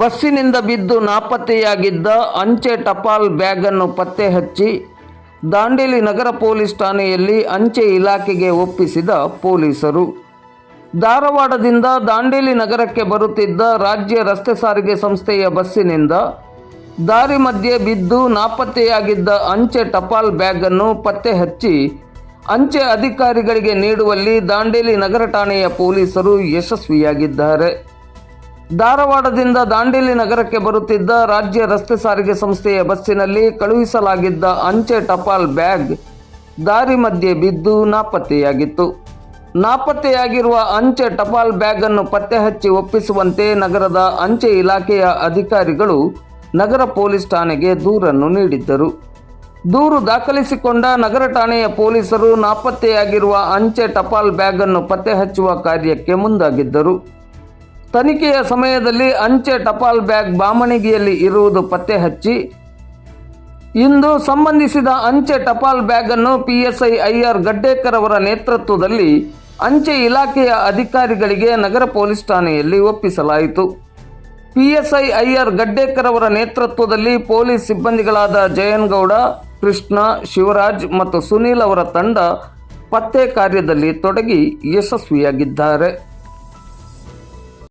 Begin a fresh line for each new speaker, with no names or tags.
ಬಸ್ಸಿನಿಂದ ಬಿದ್ದು ನಾಪತ್ತೆಯಾಗಿದ್ದ ಅಂಚೆ ಟಪಾಲ್ ಬ್ಯಾಗನ್ನು ಪತ್ತೆ ಹಚ್ಚಿ ದಾಂಡೇಲಿ ನಗರ ಪೊಲೀಸ್ ಠಾಣೆಯಲ್ಲಿ ಅಂಚೆ ಇಲಾಖೆಗೆ ಒಪ್ಪಿಸಿದ ಪೊಲೀಸರು. ಧಾರವಾಡದಿಂದ ದಾಂಡೇಲಿ ನಗರಕ್ಕೆ ಬರುತ್ತಿದ್ದ ರಾಜ್ಯ ರಸ್ತೆ ಸಾರಿಗೆ ಸಂಸ್ಥೆಯ ಬಸ್ಸಿನಿಂದ ದಾರಿ ಮಧ್ಯೆ ಬಿದ್ದು ನಾಪತ್ತೆಯಾಗಿದ್ದ ಅಂಚೆ ಟಪಾಲ್ ಬ್ಯಾಗನ್ನು ಪತ್ತೆ ಹಚ್ಚಿ ಅಂಚೆ ಅಧಿಕಾರಿಗಳಿಗೆ ನೀಡುವಲ್ಲಿ ದಾಂಡೇಲಿ ನಗರ ಠಾಣೆಯ ಪೊಲೀಸರು ಯಶಸ್ವಿಯಾಗಿದ್ದಾರೆ. ಧಾರವಾಡದಿಂದ ದಾಂಡೇಲಿ ನಗರಕ್ಕೆ ಬರುತ್ತಿದ್ದ ರಾಜ್ಯ ರಸ್ತೆ ಸಾರಿಗೆ ಸಂಸ್ಥೆಯ ಬಸ್ಸಿನಲ್ಲಿ ಕಳುಹಿಸಲಾಗಿದ್ದ ಅಂಚೆ ಟಪಾಲ್ ಬ್ಯಾಗ್ ದಾರಿ ಮಧ್ಯೆ ಬಿದ್ದು ನಾಪತ್ತೆಯಾಗಿತ್ತು. ನಾಪತ್ತೆಯಾಗಿರುವ ಅಂಚೆ ಟಪಾಲ್ ಬ್ಯಾಗ್ ಅನ್ನು ಪತ್ತೆ ಹಚ್ಚಿ ಒಪ್ಪಿಸುವಂತೆ ನಗರದ ಅಂಚೆ ಇಲಾಖೆಯ ಅಧಿಕಾರಿಗಳು ನಗರ ಪೊಲೀಸ್ ಠಾಣೆಗೆ ದೂರನ್ನು ನೀಡಿದ್ದರು. ದೂರು ದಾಖಲಿಸಿಕೊಂಡ ನಗರ ಠಾಣೆಯ ಪೊಲೀಸರು ನಾಪತ್ತೆಯಾಗಿರುವ ಅಂಚೆ ಟಪಾಲ್ ಬ್ಯಾಗ್ ಅನ್ನು ಪತ್ತೆ ಹಚ್ಚುವ ಕಾರ್ಯಕ್ಕೆ ಮುಂದಾಗಿದ್ದರು. ತನಿಖೆಯ ಸಮಯದಲ್ಲಿ ಅಂಚೆ ಟಪಾಲ್ ಬ್ಯಾಗ್ ಬಾಮಣಿಗೆಯಲ್ಲಿ ಇರುವುದು ಪತ್ತೆ ಹಚ್ಚಿ, ಇಂದು ಸಂಬಂಧಿಸಿದ ಅಂಚೆ ಟಪಾಲ್ ಬ್ಯಾಗ್ ಅನ್ನು ಪಿಎಸ್ಐ ಐಆರ್ ಗಡ್ಡೇಕರ್ ಅವರ ನೇತೃತ್ವದಲ್ಲಿ ಅಂಚೆ ಇಲಾಖೆಯ ಅಧಿಕಾರಿಗಳಿಗೆ ನಗರ ಪೊಲೀಸ್ ಠಾಣೆಯಲ್ಲಿ ಒಪ್ಪಿಸಲಾಯಿತು. ಪಿಎಸ್ಐ ಐಆರ್ ಗಡ್ಡೇಕರ್ ಅವರ ನೇತೃತ್ವದಲ್ಲಿ ಪೊಲೀಸ್ ಸಿಬ್ಬಂದಿಗಳಾದ ಜಯನ್ಗೌಡ, ಕೃಷ್ಣ, ಶಿವರಾಜ್ ಮತ್ತು ಸುನೀಲ್ ಅವರ ತಂಡ ಪತ್ತೆ ಕಾರ್ಯದಲ್ಲಿ ತೊಡಗಿ ಯಶಸ್ವಿಯಾಗಿದ್ದಾರೆ.